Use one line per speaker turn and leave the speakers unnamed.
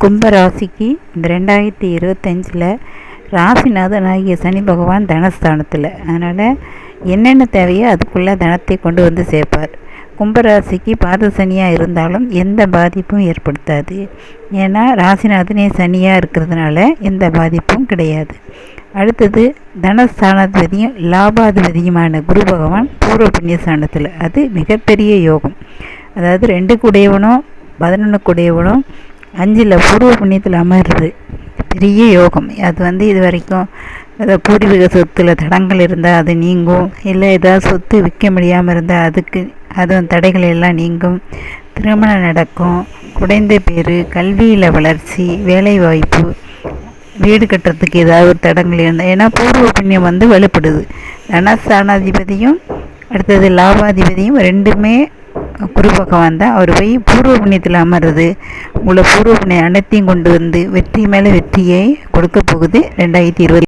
கும்ப ராசிக்கு இந்த ரெண்டாயிரத்தி இருபத்தஞ்சில் ராசிநாதன் ஆகிய சனி பகவான் தனஸ்தானத்தில். அதனால் என்னென்ன தேவையோ அதுக்குள்ளே தனத்தை கொண்டு வந்து சேர்ப்பார். கும்பராசிக்கு பாத சனியாக இருந்தாலும் எந்த பாதிப்பும் ஏற்படுத்தாது. ஏன்னா ராசிநாதனே சனியாக இருக்கிறதுனால எந்த பாதிப்பும் கிடையாது. அடுத்தது தனஸ்தானாதிபதியும் லாபாதிபதியுமான குரு பகவான் பூர்வ புண்ணியஸ்தானத்தில். அது மிகப்பெரிய யோகம். அதாவது ரெண்டு கூடையவனும் பதினொன்று கூடையவனும் அஞ்சில் பூர்வ புண்ணியத்தில் அமருது பெரிய யோகம். அது வந்து இது வரைக்கும் ஏதாவது பூர்வீக சொத்தில் தடங்கள் இருந்தால் அது நீங்கும். இல்லை ஏதாவது சொத்து விற்க முடியாமல் இருந்தால் அதுக்கு அதுவும் தடைகள் எல்லாம் நீங்கும். திருமணம் நடக்கும். குறைந்த பேர் கல்வியில் வளர்ச்சி வேலைவாய்ப்பு வீடு கட்டுறதுக்கு ஏதாவது ஒரு தடங்கள் இருந்தால் ஏன்னா பூர்வ புண்ணியம் வந்து வலுப்படுது. தனஸ்தானாதிபதியும் அடுத்தது லாபாதிபதியும் ரெண்டுமே குரு பகவான் தான் அவர் போய் பூர்வ புண்ணியத்தில் அமர்றது உங்களை பூர்வ புண்ணியம் அனைத்தையும் கொண்டு வந்து வெற்றி மேலே வெற்றியை கொடுக்க போகுது ரெண்டாயிரத்தி இருபது